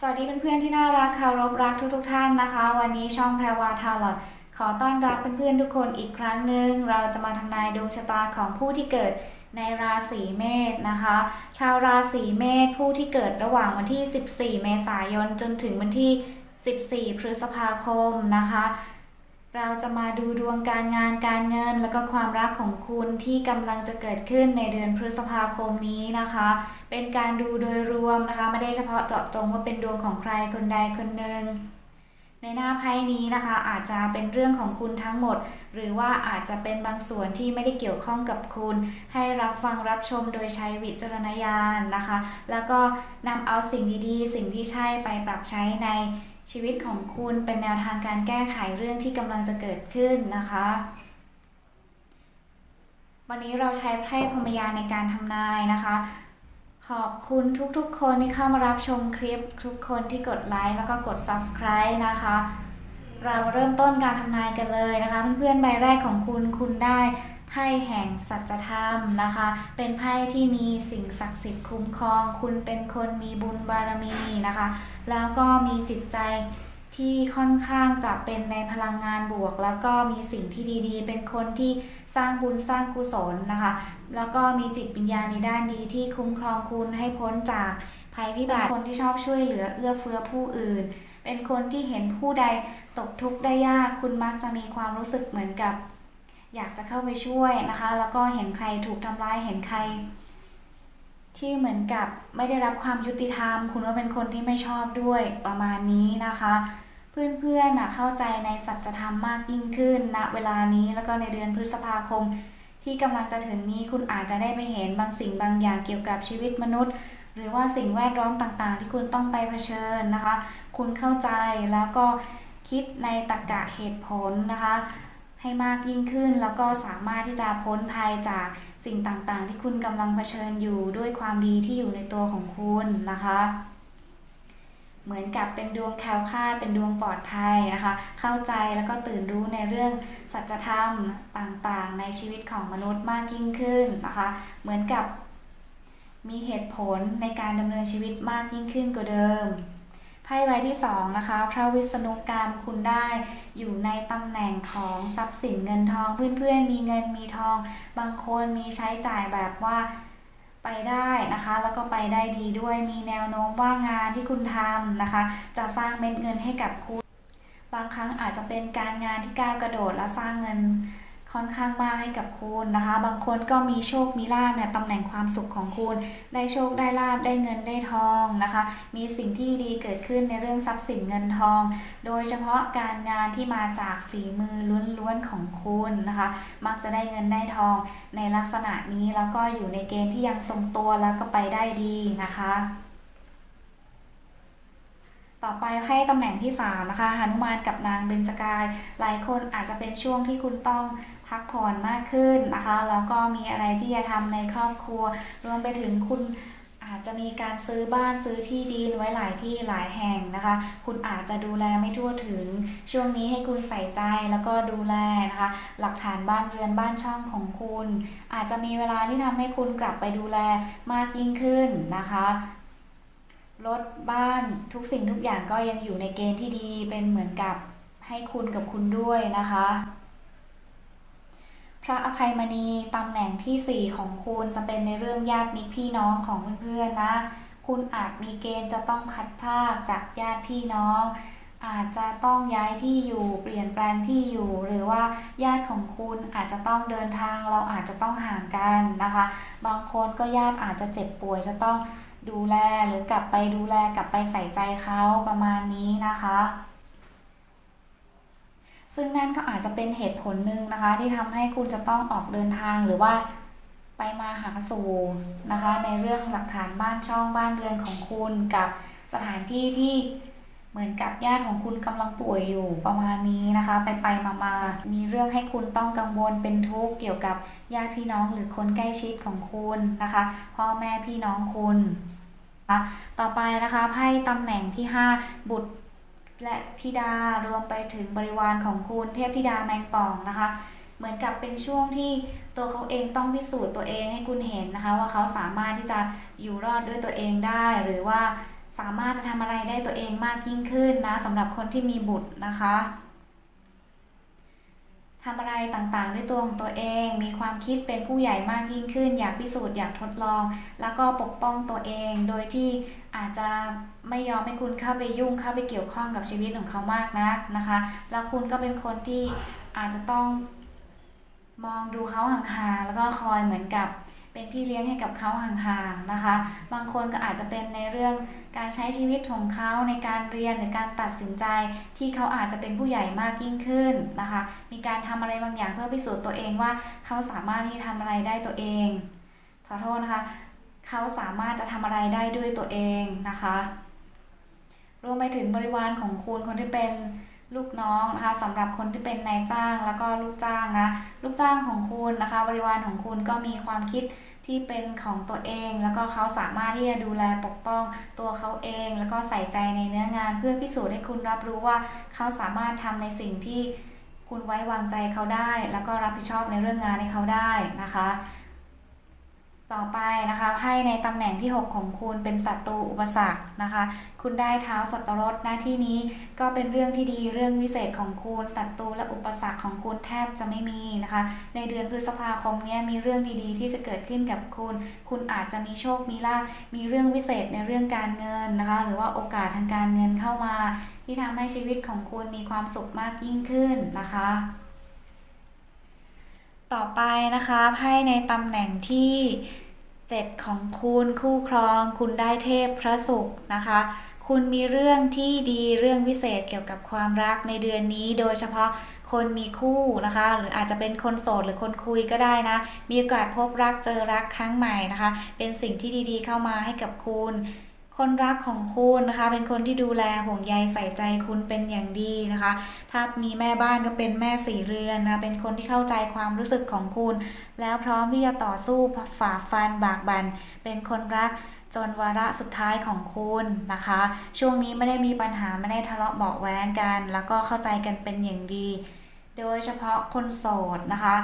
สวัสดีเพื่อนๆที่น่ารักเคารพรักทุกๆท่านนะคะ วันนี้ช่องแพรวาทาลอดขอต้อนรับเพื่อนๆทุกคนอีกครั้งหนึ่งเราจะมาทำนายดวงชะตาของผู้ที่เกิดในราศีเมษนะคะ ชาวราศีเมษผู้ที่เกิดระหว่างวันที่ 14 เมษายนจนถึงวันที่ 14 พฤษภาคมนะคะ เราจะมาดูดวงการงานการเงิน แล้วก็ความรักของคุณที่กำลังจะเกิดขึ้นในเดือนพฤษภาคมนี้นะคะ เป็นการดูโดยรวมนะคะ ไม่ได้เฉพาะเจาะจงว่าเป็นดวงของใครคนใดคนหนึ่งในหน้าไพ่นี้นะคะ อาจจะเป็นเรื่องของคุณทั้งหมด หรือว่าอาจจะเป็นบางส่วนที่ไม่ได้เกี่ยวข้องกับคุณ ให้รับฟังรับชมโดยใช้วิจารณญาณนะคะ แล้วก็นำเอาสิ่งดีๆ สิ่งที่ใช่ไปปรับใช้ใน ชีวิตของคุณเป็นแนวทางการแก้ไขเรื่องที่กำลังจะเกิดขึ้นนะคะ วันนี้เราใช้ไพ่พรมยาในการทำนายนะคะ ขอบคุณทุกๆ คนที่เข้ามารับชมคลิป ทุกคนที่กดไลค์แล้วก็กด subscribe นะคะ เราเริ่มต้นการทำนายกันเลยนะคะ เพื่อนๆใบแรกของคุณคุณได้ ไพ่แห่งสัจธรรมนะคะ เป็นไพ่ที่มีสิ่งศักดิ์สิทธิ์คุ้มครอง คุณเป็นคนมีบุญบารมีนะคะ แล้วก็มีจิตใจที่ค่อนข้างจะเป็นในพลังงานบวก แล้วก็มีสิ่งที่ดีๆ เป็นคนที่สร้างบุญสร้างกุศลนะคะ แล้วก็มีจิตวิญญาณในด้านดีที่คุ้มครองคุณให้พ้นจากภัยพิบัติคนที่ชอบช่วยเหลือเอื้อเฟื้อผู้อื่น เป็นคนที่เห็นผู้ใดตกทุกข์ได้ยาก คุณมักจะมีความรู้สึกเหมือนกับ อยากจะเข้าไปช่วยนะคะ แล้วก็เห็นใครถูกทำร้ายเห็นใคร ที่เหมือนกับไม่ได้รับความยุติธรรม คุณว่าเป็นคนที่ไม่ชอบด้วยประมาณนี้นะคะ เพื่อนๆนะเข้าใจในสัจธรรมมากยิ่งขึ้นณเวลานี้แล้วก็ในเดือนพฤษภาคม ที่กำลังจะถึงนี้คุณอาจจะได้ไปเห็นบางสิ่งบางอย่างเกี่ยวกับชีวิตมนุษย์ หรือว่าสิ่งแวดล้อมต่างๆ ที่คุณต้องไปเผชิญนะคะ คุณเข้าใจแล้วก็คิดในตรรกะเหตุผลนะคะ ให้มากยิ่งขึ้น แล้วก็สามารถที่จะพ้นภัยจากสิ่งต่างๆ ที่คุณกำลังเผชิญอยู่ด้วยความดีที่อยู่ในตัวของคุณนะคะเหมือนกับเป็นดวงแคล้วคลาดเป็นดวงปลอดภัยนะคะ เข้าใจแล้วก็ตื่นรู้ในเรื่องสัจธรรมต่างๆ ในชีวิตของมนุษย์มากยิ่งขึ้นนะคะ เหมือนกับมีเหตุผลในการดำเนินชีวิตมากยิ่งขึ้นกว่าเดิม ไพ่ใบที่สองนะคะ พระวิษณุกรรมคุณได้อยู่ในตำแหน่งของทรัพย์สินเงินทองเพื่อนๆ มีเงินมีทอง บางคนมีใช้จ่ายแบบว่าไปได้นะคะ แล้วก็ไปได้ดีด้วยมีแนวโน้มว่างานที่คุณทำนะคะ จะสร้างเม็ดเงินให้กับคุณ บางครั้งอาจจะเป็นการงานที่ก้าวกระโดดและสร้างเงิน ค่อนข้างมากให้กับคุณนะคะ บางคนก็มีโชคมีลาภเนี่ยตำแหน่งความสุขของคุณ ได้โชคได้ลาภได้เงินได้ทองนะคะ มีสิ่งที่ดีเกิดขึ้นในเรื่องทรัพย์สินเงินทอง โดยเฉพาะการงานที่มาจากฝีมือล้วนๆของคุณนะคะ มักจะได้เงินได้ทองในลักษณะนี้แล้วก็อยู่ในเกณฑ์ที่ยังทรงตัวแล้วก็ไปได้ดีนะคะต่อไปไพ่ตำแหน่งที่3นะคะหนุมานกับนางเบญจกาย หลายคนอาจจะเป็นช่วงที่คุณต้อง พักผ่อนมากขึ้นนะคะ แล้วก็มีอะไรที่จะทำในครอบครัว รวมไปถึงคุณอาจจะมีการซื้อบ้านซื้อที่ดินไว้หลายที่หลายแห่งนะคะ คุณอาจจะดูแลไม่ทั่วถึง ช่วงนี้ให้คุณใส่ใจแล้วก็ดูแลนะคะ หลักฐานบ้านเรือนบ้านช่องของคุณ อาจจะมีเวลาที่ทำให้คุณกลับไปดูแลมากยิ่งขึ้นนะคะรถบ้านทุกสิ่งทุกอย่างก็ยังอยู่ในเกณฑ์ที่ดีเป็นเหมือนกับให้คุณกับคุณด้วยนะคะ ระอภัยมณีตำแหน่งที่ 4 ของคุณจะเป็นในเรื่องญาติมิตรพี่น้องของเพื่อนๆนะ คุณอาจมีเกณฑ์จะต้องพัดพรากจากญาติพี่น้อง อาจจะต้องย้ายที่อยู่เปลี่ยนแปลงที่อยู่ หรือว่าญาติของคุณอาจจะต้องเดินทาง เราอาจจะต้องห่างกันนะคะ บางคนก็ญาติอาจจะเจ็บป่วยจะต้องดูแลหรือกลับไปดูแลกลับไปใส่ใจเขาประมาณนี้นะคะ ซึ่งนั่นก็อาจจะเป็นเหตุผลหนึ่งนะคะ ที่ทำให้คุณจะต้องออกเดินทางหรือว่าไปมาหาสู่นะคะ ในเรื่องหลักฐานบ้านช่องบ้านเรือนของคุณกับสถานที่ที่เหมือนกับญาติของคุณกำลังป่วยอยู่ประมาณนี้นะคะ ไปไปมามามีเรื่องให้คุณต้องกังวลเป็นทุกข์เกี่ยวกับญาติพี่น้องหรือคนใกล้ชิดของคุณนะคะ พ่อแม่พี่น้องคุณต่อไปนะคะไพ่ตำแหน่งที่ 5 บุตร และธิดารวมไปถึงบริวารของคุณเทพธิดาแมงป่องนะคะ เหมือนกับเป็นช่วงที่ตัวเขาเองต้องพิสูจน์ตัวเองให้คุณเห็นนะคะ ว่าเขาสามารถที่จะอยู่รอดด้วยตัวเองได้ หรือว่าสามารถจะทำอะไรได้ตัวเองมากยิ่งขึ้นนะสำหรับคนที่มีบุตรนะคะ ทำอะไรต่างๆ ด้วยตัวของตัวเอง มีความคิดเป็นผู้ใหญ่มากยิ่งขึ้น อยากพิสูจน์อยากทดลอง แล้วก็ปกป้องตัวเอง โดยที่อาจจะไม่ยอมให้คุณเข้าไปยุ่งเข้าไปเกี่ยวข้องกับชีวิตของเขามากนักนะคะ แล้วคุณก็เป็นคนที่อาจจะต้องมองดูเขาห่างๆแล้วก็คอยเหมือนกับ เป็นพี่เลี้ยงให้กับเขาห่างๆนะคะ บางคนก็อาจจะเป็นในเรื่องการใช้ชีวิตของเขาในการเรียนหรือการตัดสินใจที่เขาอาจจะเป็นผู้ใหญ่มากยิ่งขึ้นนะคะ มีการทำอะไรบางอย่างเพื่อพิสูจน์ตัวเองว่าเขาสามารถที่ทำอะไรได้ตัวเอง ขอโทษนะคะเขาสามารถจะทำอะไรได้ด้วยตัวเองนะคะ รวมไปถึงบริวารของคุณคนที่เป็น ลูกน้องนะคะสำหรับคนที่เป็นนายจ้างแล้วก็ลูกจ้างนะลูกจ้างของคุณนะคะ บริวารของคุณก็มีความคิดที่เป็นของตัวเอง แล้วก็เขาสามารถที่จะดูแลปกป้องตัวเขาเอง แล้วก็ใส่ใจในเนื้องาน เพื่อพิสูจน์ให้คุณรับรู้ว่าเขาสามารถทำในสิ่งที่คุณไว้วางใจเขาได้ แล้วก็รับผิดชอบในเรื่องงานให้เขาได้นะคะ ต่อไปนะคะไพ่ในตำแหน่งที่ 6 ของคุณเป็นศัตรูอุปสรรคนะคะ คุณได้เท้าสัตรถหน้าที่นี้ก็เป็นเรื่องที่ดีเรื่องวิเศษของคุณศัตรูและอุปสรรคของคุณแทบจะไม่มีนะคะ ในเดือนพฤษภาคมนี้มีเรื่องดีๆ ที่จะเกิดขึ้นกับคุณ คุณอาจจะมีโชคมีลาภมีเรื่องวิเศษในเรื่องการเงินนะคะ หรือว่าโอกาสทางการเงินเข้ามา ที่ทำให้ชีวิตของคุณมีความสุขมากยิ่งขึ้นนะคะ ต่อไปนะคะไพ่ในตำแหน่งที่ 7 ของคุณคู่ครอง คุณได้เทพพระศุกร์นะคะ คุณมีเรื่องที่ดีเรื่องวิเศษเกี่ยวกับความรักในเดือนนี้ โดยเฉพาะคนมีคู่นะคะ หรืออาจจะเป็นคนโสดหรือคนคุยก็ได้นะ มีโอกาสพบรักเจอรักครั้งใหม่นะคะ เป็นสิ่งที่ดีๆเข้ามาให้กับคุณ คนรักของคุณนะคะ เป็นคนที่ดูแลห่วงใยใส่ใจคุณเป็นอย่างดีนะคะ ถ้ามีแม่บ้านก็เป็นแม่สี่เรือนนะเป็นคนที่เข้าใจความรู้สึกของคุณ แล้วพร้อมที่จะต่อสู้ฝ่าฟันบากบันเป็นคนรักจนวาระสุดท้ายของคุณนะคะ ช่วงนี้ไม่ได้มีปัญหาไม่ได้ทะเลาะเบาแว้งกัน แล้วก็เข้าใจกันเป็นอย่างดี โดยเฉพาะคนโสดนะคะ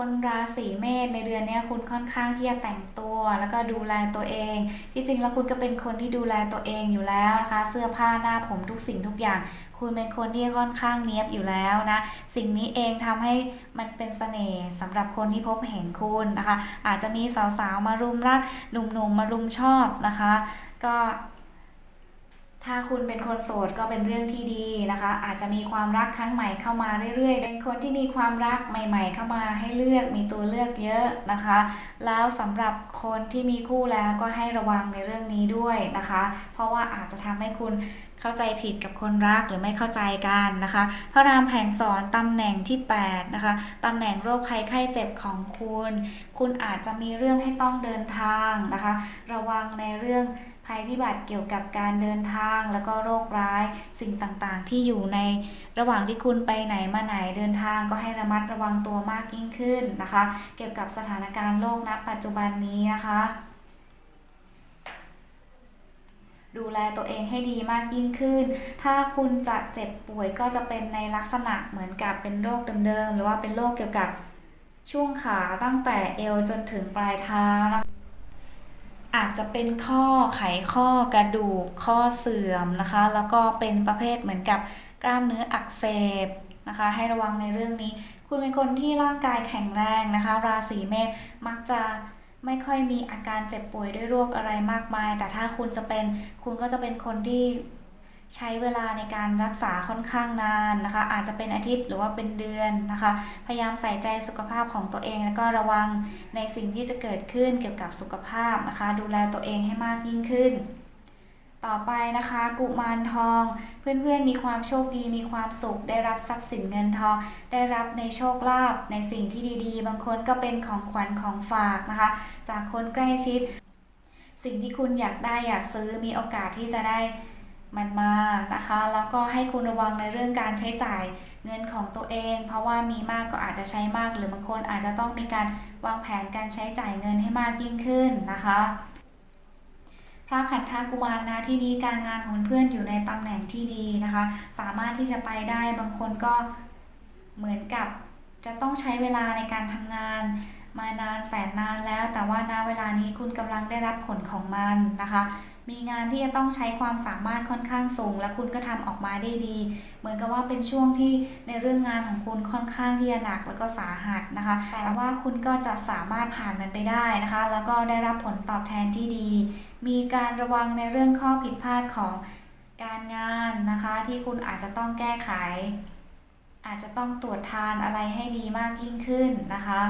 คนราศีเมษในเดือนนี้คุณค่อนข้างที่จะแต่งตัว แล้วก็ดูแลตัวเอง ที่จริงแล้วคุณก็เป็นคนที่ดูแลตัวเองอยู่แล้วนะคะ เสื้อผ้าหน้าผมทุกสิ่งทุกอย่าง คุณเป็นคนที่ค่อนข้างเนี้ยบอยู่แล้วนะ สิ่งนี้เองทำให้มันเป็นเสน่ห์สำหรับคนที่พบเห็นคุณนะคะ อาจจะมีสาวๆมารุมรักหนุ่มๆมารุมชอบนะคะ ก็ ถ้าคุณเป็นคนโสดก็เป็นเรื่องที่ดีนะคะ อาจจะมีความรักครั้งใหม่เข้ามาเรื่อยๆ เป็นคนที่มีความรักใหม่ ๆ เข้ามาให้เลือกมีตัวเลือกเยอะนะคะ แล้วสำหรับคนที่มีคู่แล้วก็ให้ระวังในเรื่องนี้ด้วยนะคะ เพราะว่าอาจจะทำให้คุณเข้าใจผิดกับคนรักหรือไม่เข้าใจกันนะคะ พระรามแผงสอนตำแหน่งที่8นะคะตำแหน่งโรคภัยไข้เจ็บของคุณ คุณอาจจะมีเรื่องให้ต้องเดินทางนะคะ ระวังในเรื่อง ภัยพิบัติเกี่ยวกับการเดินทางแล้วก็โรคร้าย สิ่งต่างๆ ที่อยู่ในระหว่างที่คุณไปไหนมาไหนเดินทางก็ให้ระมัดระวังตัวมากยิ่งขึ้นนะคะ เกี่ยวกับสถานการณ์โลกณปัจจุบันนี้นะคะดูแลตัวเองให้ดีมากยิ่งขึ้น ถ้าคุณจะเจ็บป่วยก็จะเป็นในลักษณะเหมือนกับเป็นโรคเดิมๆ หรือว่าเป็นโรคเกี่ยวกับช่วงขาตั้งแต่เอวจนถึงปลายเท้านะคะ อาจจะเป็นข้อไขข้อกระดูกข้อเสื่อมนะคะ แล้วก็เป็นประเภทเหมือนกับกล้ามเนื้ออักเสบนะคะ ให้ระวังในเรื่องนี้ คุณเป็นคนที่ร่างกายแข็งแรงนะคะ ราศีเมษมักจะไม่ค่อยมีอาการเจ็บป่วยด้วยโรคอะไรมากมาย แต่ถ้าคุณจะเป็นคุณก็จะเป็นคนที่ ใช้เวลาในการรักษาค่อนข้างนานนะคะ อาจจะเป็นอาทิตย์หรือว่าเป็นเดือนนะคะ พยายามใส่ใจสุขภาพของตัวเอง แล้วก็ระวังในสิ่งที่จะเกิดขึ้นเกี่ยวกับสุขภาพนะคะ ดูแลตัวเองให้มากยิ่งขึ้น ต่อไปนะคะ กุมารทอง เพื่อนๆมีความโชคดีมีความสุข ได้รับทรัพย์สินเงินทอง ได้รับในโชคลาภในสิ่งที่ดีๆ บางคนก็เป็นของขวัญของฝากนะคะ จากคนใกล้ชิด สิ่งที่คุณอยากได้อยากซื้อมีโอกาสที่จะได้ มันมานะคะ แล้วก็ให้คุณระวังในเรื่องการใช้จ่ายเงินของตัวเอง เพราะว่ามีมากก็อาจจะใช้มาก หรือบางคนอาจจะต้องมีการวางแผนการใช้จ่ายเงินให้มากยิ่งขึ้นนะคะพระขันธากุมารนะที่นี้การงานของเพื่อนอยู่ในตำแหน่งที่ดีนะคะ สามารถที่จะไปได้บางคนก็เหมือนกับจะต้องใช้เวลาในการทำงาน มานานแสนนานแล้ว แต่ว่าณเวลานี้คุณกำลังได้รับผลของมันนะคะ มีงานที่จะต้องใช้ความสามารถค่อนข้างสูง และคุณก็ทำออกมาได้ดี เหมือนกับว่าเป็นช่วงที่ในเรื่องงานของคุณค่อนข้างที่จะหนักแล้วก็สาหัสนะคะ แต่ว่าคุณก็จะสามารถผ่านมันไปได้นะคะ แล้วก็ได้รับผลตอบแทนที่ดี มีการระวังในเรื่องข้อผิดพลาดของการงานนะคะที่คุณอาจจะต้องแก้ไข อาจจะต้องตรวจทานอะไรให้ดีมากยิ่งขึ้นนะคะ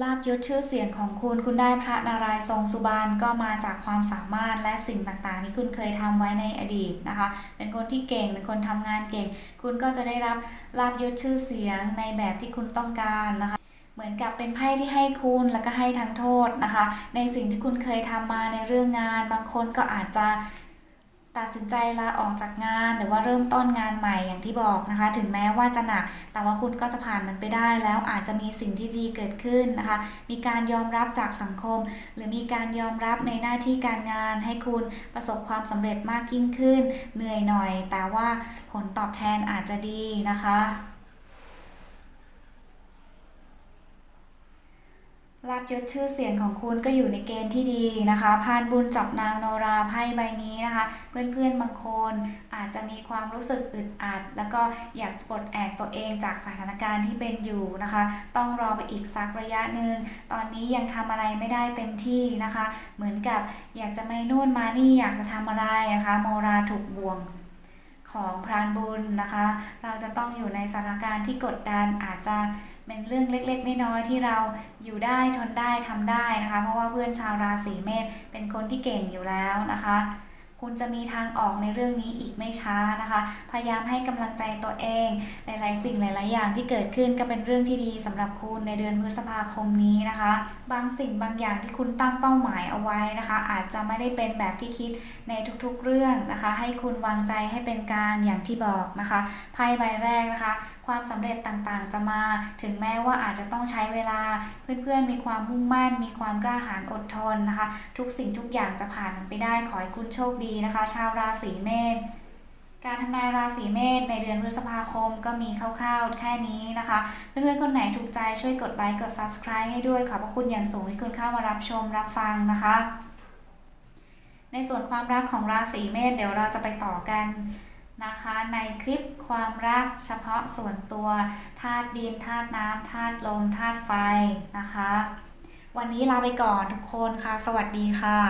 ลาบยศชื่อเสียงของคุณคุณได้พระนารายณ์ทรงสุบานก็มาจากความสามารถและสิ่งต่างๆ ที่คุณเคยทำไว้ในอดีตนะคะ เป็นคนที่เก่งเป็นคนทำงานเก่ง คุณก็จะได้รับลาบยศชื่อเสียงในแบบที่คุณต้องการนะคะ เหมือนกับเป็นไพ่ที่ให้คุณแล้วก็ให้ทั้งโทษนะคะ ในสิ่งที่คุณเคยทำมาในเรื่องงาน บางคนก็อาจจะ ตัดสินใจลาออกจากงานหรือว่าเริ่มต้นงานใหม่อย่างที่บอกนะคะ ถึงแม้ว่าจะหนัก แต่ว่าคุณก็จะผ่านมันไปได้แล้วอาจจะมีสิ่งที่ดีเกิดขึ้นนะคะ มีการยอมรับจากสังคม หรือมีการยอมรับในหน้าที่การงาน ให้คุณประสบความสำเร็จมากยิ่งขึ้น เหนื่อยหน่อย แต่ว่าผลตอบแทนอาจจะดีนะคะ ลาบยศชื่อเสียงของคุณก็อยู่ในเกณฑ์ที่ดีนะคะพานบุญจับนางโนราไพ่ใบนี้นะคะ เพื่อนๆบางคนอาจจะมีความรู้สึกอึดอัด แล้วก็อยากจะปลดแอกตัวเองจากสถานการณ์ที่เป็นอยู่นะคะ ต้องรอไปอีกสักระยะหนึ่งตอนนี้ยังทำอะไรไม่ได้เต็มที่นะคะ เหมือนกับอยากจะไม่นู่นมานี่อยากจะทำอะไรนะคะ โมราถูกบ่วงของพรานบุญนะคะ เราจะต้องอยู่ในสถานการณ์ที่กดดันอาจจะ เป็นเรื่องเล็กๆ น้อยๆที่เราอยู่ได้ทนได้ทำได้นะคะ เพราะว่าเพื่อนชาวราศีเมษเป็นคนที่เก่งอยู่แล้วนะคะ คุณจะมีทางออกในเรื่องนี้อีกไม่ช้านะคะ พยายามให้กำลังใจตัวเอง หลายๆ สิ่งหลาย ๆ อย่างที่เกิดขึ้นก็เป็นเรื่องที่ดีสำหรับคุณในเดือนพฤษภาคมนี้นะคะ บางสิ่งบางอย่างที่คุณตั้งเป้าหมายเอาไว้นะคะ อาจจะไม่ได้เป็นแบบที่คิดในทุกๆ เรื่องนะคะ ให้คุณวางใจให้เป็นกลางอย่างที่บอกนะคะไพ่ใบแรกนะคะ ความสำเร็จต่างๆ จะมา ถึงแม้ว่าอาจจะต้องใช้เวลา เพื่อนๆ มีความมุ่งมั่น มีความกล้าหาญอดทนนะคะ ทุกสิ่งทุกอย่างจะผ่านมันไปได้ ขอให้คุณโชคดีนะคะ ชาวราศีเมษการทำนายราศีเมษในเดือนพฤษภาคมก็มีคร่าวๆแค่นี้นะคะ เพื่อนๆคนไหนถูกใจช่วยกดไลค์กด subscribe ให้ด้วย ขอบพระคุณอย่างสูงที่คุณเข้ามารับชมรับฟังนะคะ ในส่วนความรักของราศีเมษเดี๋ยวเราจะไปต่อกัน นะคะในคลิปความรักเฉพาะส่วนตัวธาตุดินธาตุน้ำธาตุลมธาตุไฟนะคะ วันนี้ลาไปก่อนทุกคนค่ะ สวัสดีค่ะ